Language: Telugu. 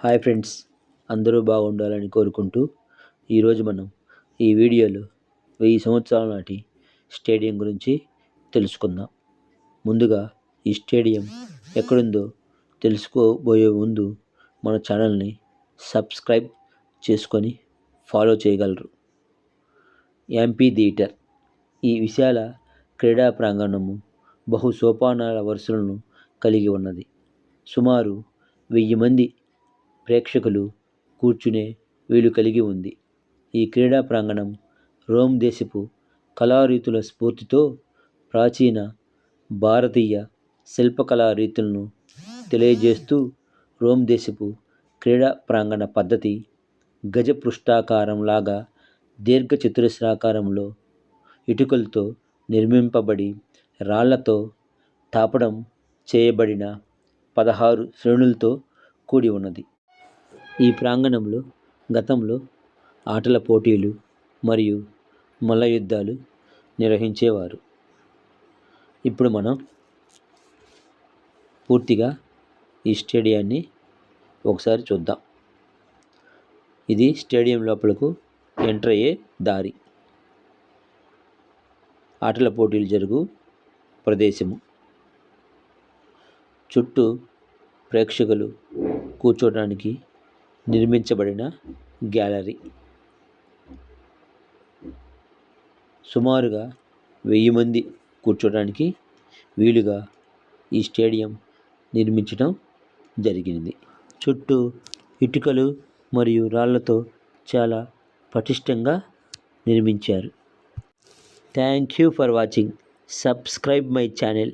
హాయ్ ఫ్రెండ్స్ అందరూ బాగుండాలని కోరుకుంటూ ఈరోజు మనం ఈ వీడియోలో వెయ్యి సంవత్సరాల నాటి స్టేడియం గురించి తెలుసుకుందాం. ముందుగా ఈ స్టేడియం ఎక్కడుందో తెలుసుకోబోయే ముందు మన ఛానల్ని సబ్స్క్రైబ్ చేసుకొని ఫాలో చేయగలరు. Amphitheatre. ఈ విశాల క్రీడా ప్రాంగణము బహు సోపానాల వరుసలను కలిగి ఉన్నది. సుమారు వెయ్యి మంది ప్రేక్షకులు కూర్చునే వీలు కలిగి ఉంది. ఈ క్రీడా ప్రాంగణం రోమ్ దేశపు కళారీతుల స్ఫూర్తితో ప్రాచీన భారతీయ శిల్పకళా రీతులను తెలియజేస్తూ రోమ్ దేశపు క్రీడా ప్రాంగణ పద్ధతి గజ పృష్ఠాకారం లాగా దీర్ఘ చతురస్రాకారంలో ఇటుకలతో నిర్మింపబడి రాళ్ళతో తాపడం చేయబడిన పదహారు శ్రేణులతో కూడి ఉన్నది. ఈ ప్రాంగణంలో గతంలో ఆటల పోటీలు మరియు మల్ల యుద్ధాలు నిర్వహించేవారు. ఇప్పుడు మనం పూర్తిగా ఈ స్టేడియాన్ని ఒకసారి చూద్దాం. ఇది స్టేడియం లోపలకు ఎంటర్ అయ్యే దారి. ఆటల పోటీలు జరుగు ప్రదేశము. చుట్టూ ప్రేక్షకులు కూర్చోడానికి నిర్మించబడిన గ్యాలరీ. సుమారుగా వెయ్యి మంది కూర్చోడానికి వీలుగా ఈ స్టేడియం నిర్మించడం జరిగింది చుట్టూ ఇటుకలు మరియు రాళ్ళతో చాలా పటిష్టంగా నిర్మించారు. Thank you for watching. Subscribe my channel.